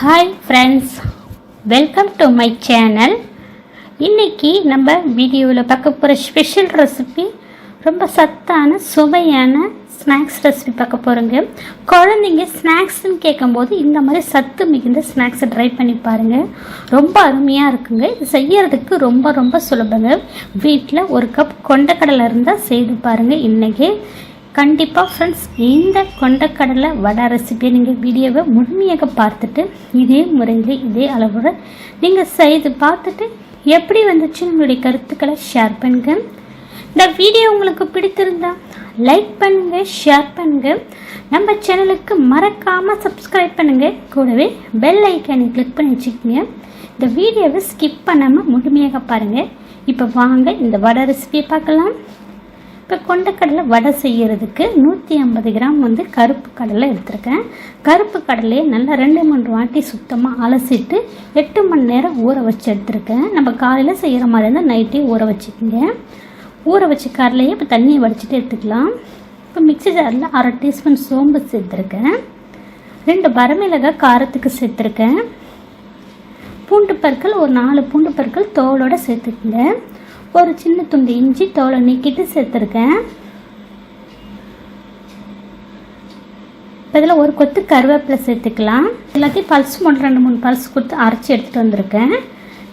Hi friends welcome to my channel இன்னைக்கு நம்ம வீடியோவில் பார்க்க போகிற ஸ்பெஷல் ரெசிபி ரொம்ப சத்தான சுவையான ஸ்நாக்ஸ் ரெசிபி பார்க்க போகிறோங்க குழந்தைங்க ஸ்நாக்ஸ்னு கேட்கும்போது இந்த மாதிரி சத்து மிகுந்த ஸ்நாக்ஸை ட்ரை பண்ணி பாருங்கள் ரொம்ப அருமையாக இருக்குங்க. இது செய்யறதுக்கு ரொம்ப ரொம்ப சுலபங்க. வீட்டில் ஒரு கப் கொண்டக்கடலை இருந்தால் செய்து பாருங்கள் இன்றைக்கி கண்டிப்பாக ஃப்ரெண்ட்ஸ் இந்த கொண்டக்கடலை வடை ரெசிபியை நீங்கள் வீடியோவை முழுமையாக பார்த்துட்டு இதே முறையில் இதே அளவோட நீங்கள் செய்து பார்த்துட்டு எப்படி வந்துச்சு உங்களுடைய கருத்துக்களை ஷேர் பண்ணுங்க. இந்த வீடியோ உங்களுக்கு பிடித்திருந்தா லைக் பண்ணுங்க ஷேர் பண்ணுங்க. நம்ம சேனலுக்கு மறக்காமல் சப்ஸ்கிரைப் பண்ணுங்க. கூடவே பெல் ஐக்கானை கிளிக் பண்ணி வச்சுக்கோங்க. இந்த வீடியோவை ஸ்கிப் பண்ணாமல் முழுமையாக பாருங்கள் இப்போ வாங்க இந்த வடை ரெசிபியை பார்க்கலாம். இப்போ கொண்டக்கடலை வடை செய்கிறதுக்கு நூற்றி ஐம்பது கிராம் வந்து கருப்பு கடலை எடுத்திருக்கேன். கருப்பு கடலையை நல்லா ரெண்டு மூணு வாட்டி சுத்தமாக அலசிட்டு எட்டு மணி நேரம் ஊற வச்சு எடுத்திருக்கேன். நம்ம காலையில் செய்கிற மாதிரி இருந்தால் நைட்டே ஊற வச்சுக்கோங்க. ஊற வச்ச கடலையை இப்போ தண்ணியை வடிச்சிட்டு எடுத்துக்கலாம். இப்போ மிக்சி ஜாரில் அரை டீஸ்பூன் சோம்பு சேர்த்துருக்கேன். ரெண்டு வரமிளகாய் காரத்துக்கு சேர்த்துருக்கேன். பூண்டு பற்கள் ஒரு நாலு பூண்டு பற்கள் தோலோடு சேர்த்துக்குங்க. ஒரு சின்ன துண்டு இஞ்சி தோலை நீக்கிட்டு சேர்த்துருக்கேன். இதில் ஒரு கொத்து கருவேப்பிலை சேர்த்துக்கலாம். எல்லாத்தையும் பல்ஸ் மட்டும் ரெண்டு மூணு பல்ஸ் கொடுத்து அரைச்சி எடுத்துகிட்டு வந்திருக்கேன்.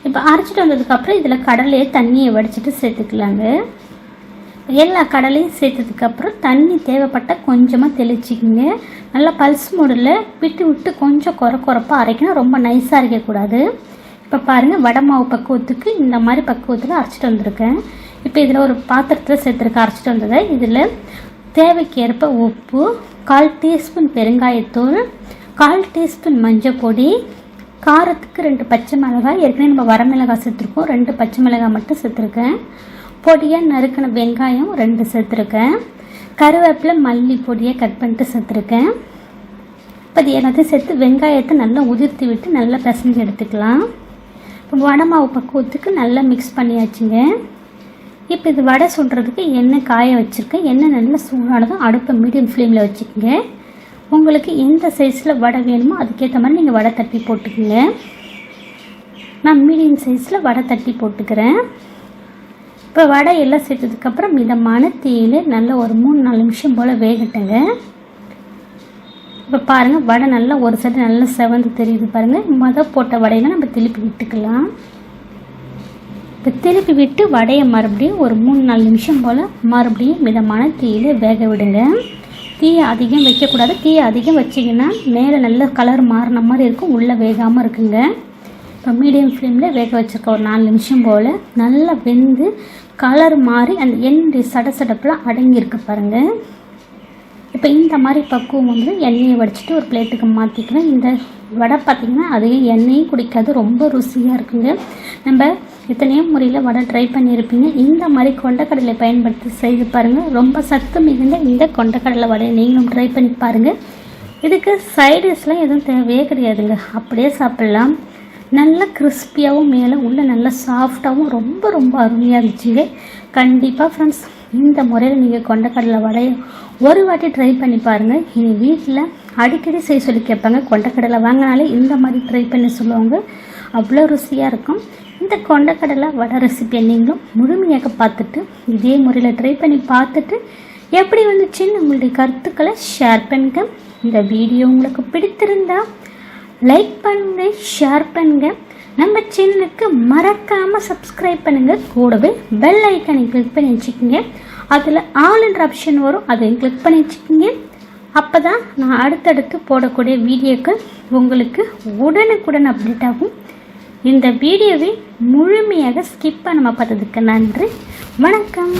இப்போ அரைச்சிட்டு வந்ததுக்கப்புறம் இதில் கடலையே தண்ணியை வடிச்சிட்டு சேர்த்துக்கலாங்க. எல்லா கடலையும் சேர்த்ததுக்கப்புறம் தண்ணி தேவைப்பட்ட கொஞ்சமாக தெளிச்சிக்கிங்க. நல்லா பல்ஸ் மூடில் விட்டு விட்டு கொஞ்சம் குறை குறைப்பாக அரைக்கணும். ரொம்ப நைஸாக அரைக்கக்கூடாது. இப்போ பாருங்கள் வடை மாவு பக்குவத்துக்கு இந்த மாதிரி பக்குவத்தில் அரைச்சிட்டு வந்திருக்கேன். இப்போ இதில் ஒரு பாத்திரத்தில் சேர்த்துருக்க அரைச்சிட்டு வந்ததை. இதில் தேவைக்கேற்ப உப்பு கால் டீஸ்பூன் பெருங்காயத்தூள் கால் டீஸ்பூன் மஞ்சள் பொடி காரத்துக்கு ரெண்டு பச்சை மிளகாய். ஏற்கனவே நம்ம வரமிளகாய் சேர்த்துருக்கோம் ரெண்டு பச்சை மிளகாய் மட்டும் சேர்த்துருக்கேன். பொடியாக நறுக்கின வெங்காயம் ரெண்டு சேர்த்துருக்கேன். கருவேப்பிலை மல்லி பொடியை கட் பண்ணிட்டு சேர்த்துருக்கேன். இப்போ இது எல்லாத்தையும் சேர்த்து வெங்காயத்தை நல்லா உதிர்த்தி விட்டு நல்லா பிசைஞ்சு எடுத்துக்கலாம். வடை மாவு பக்குவத்துக்கு நல்லா மிக்ஸ் பண்ணியாச்சுங்க. இப்போ இது வடை சுடுறதுக்கு எண்ணெய் காய வச்சுருக்கேன். எண்ணெய் நல்லா சூடானதும் அடுப்பை மீடியம் ஃப்ளேமில் வச்சுக்கோங்க. உங்களுக்கு எந்த சைஸில் வடை வேணுமோ அதுக்கேற்ற மாதிரி நீங்கள் வடை தட்டி போட்டுக்கோங்க. நான் மீடியம் சைஸில் வடை தட்டி போட்டுக்கிறேன். இப்போ வடை எல்லாம் சேர்த்ததுக்கப்புறம் மிதமான தீயில் நல்லா ஒரு மூணு நாலு நிமிஷம் போல் வேகட்டேங்க. இப்போ பாருங்கள் வடை நல்லா ஒரு சைடு நல்லா செவந்து தெரியுது பாருங்கள் மொதல் போட்ட வடையெல்லாம் நம்ம திருப்பி விட்டுக்கலாம். இப்போ திருப்பி விட்டு வடையை மறுபடியும் ஒரு மூணு நாலு நிமிஷம் போல் மறுபடியும் மிதமான தீயில் வேக விடுங்க. தீயை அதிகம் வைக்கக்கூடாது. தீயை அதிகம் வச்சிங்கன்னா மேலே நல்ல கலர் மாறின மாதிரி இருக்கும். உள்ளே வேகாமல் இருக்குங்க. இப்போ மீடியம் ஃப்ளேமில் வேக வச்சுருக்க ஒரு நாலு நிமிஷம் போல் நல்லா வெந்து கலர் மாறி அந்த எண்ணெய் சட சடப்பெலாம் அடங்கியிருக்கு பாருங்கள் இப்போ இந்த மாதிரி பக்குவம் வந்து எண்ணெயை வடிச்சிட்டு ஒரு பிளேட்டுக்கு மாற்றிக்கிறேன் இந்த வடை பார்த்திங்கன்னா அதையும் எண்ணெயும் குடிக்காது ரொம்ப ருசியாக இருக்குங்க. நம்ம எத்தனையோ முறையில் வடை ட்ரை பண்ணியிருப்பீங்க. இந்த மாதிரி கொண்டக்கடலை பயன்படுத்தி செய்து பாருங்கள் ரொம்ப சத்து மிகுந்த இந்த கொண்டக்கடலை வடையை நீங்களும் ட்ரை பண்ணி பாருங்கள் இதுக்கு சைடிஷ்லாம் எதுவும் தேவையே கிடையாதுங்க. அப்படியே சாப்பிட்லாம். நல்லா கிறிஸ்பியாகவும் மேலே உள்ள நல்லா சாஃப்டாகவும் ரொம்ப ரொம்ப அருமையாக இருந்துச்சுங்க கண்டிப்பாக ஃப்ரெண்ட்ஸ் இந்த முறையில் நீங்கள் கொண்டக்கடலை வடையை ஒரு வாட்டி ட்ரை பண்ணி பாருங்கள் இனி வீட்டில் அடிக்கடி செய்ய சொல்லி கேட்பாங்க. கொண்டக்கடலை வாங்கினாலே இந்த மாதிரி ட்ரை பண்ணி சொல்லுவாங்க. அவ்வளோ ருசியாக இருக்கும். இந்த கொண்டக்கடலை வடை ரெசிபியை நீங்களும் முழுமையாக பார்த்துட்டு இதே முறையில் ட்ரை பண்ணி பார்த்துட்டு எப்படி வந்துச்சுன்னு உங்களுடைய கருத்துக்களை ஷேர் பண்ணுங்க. இந்த வீடியோ உங்களுக்கு பிடித்திருந்தா லைக் பண்ணுங்க ஷேர் பண்ணுங்க. நம்ம சேனலுக்கு மறக்காமல் சப்ஸ்கிரைப் பண்ணுங்கள் கூடவே பெல் ஐக்கனை கிளிக் பண்ணி வச்சுக்கோங்க. அதில் ஆல்ன்ற ஆப்ஷன் வரும். அதை கிளிக் பண்ணி வச்சுக்கோங்க. அப்போ தான் நான் அடுத்தடுத்து போடக்கூடிய வீடியோக்கள் உங்களுக்கு உடனுக்குடன் அப்டேட் ஆகும். இந்த வீடியோவை முழுமையாக ஸ்கிப் பண்ணாமல் பார்த்ததுக்கு நன்றி. வணக்கம்.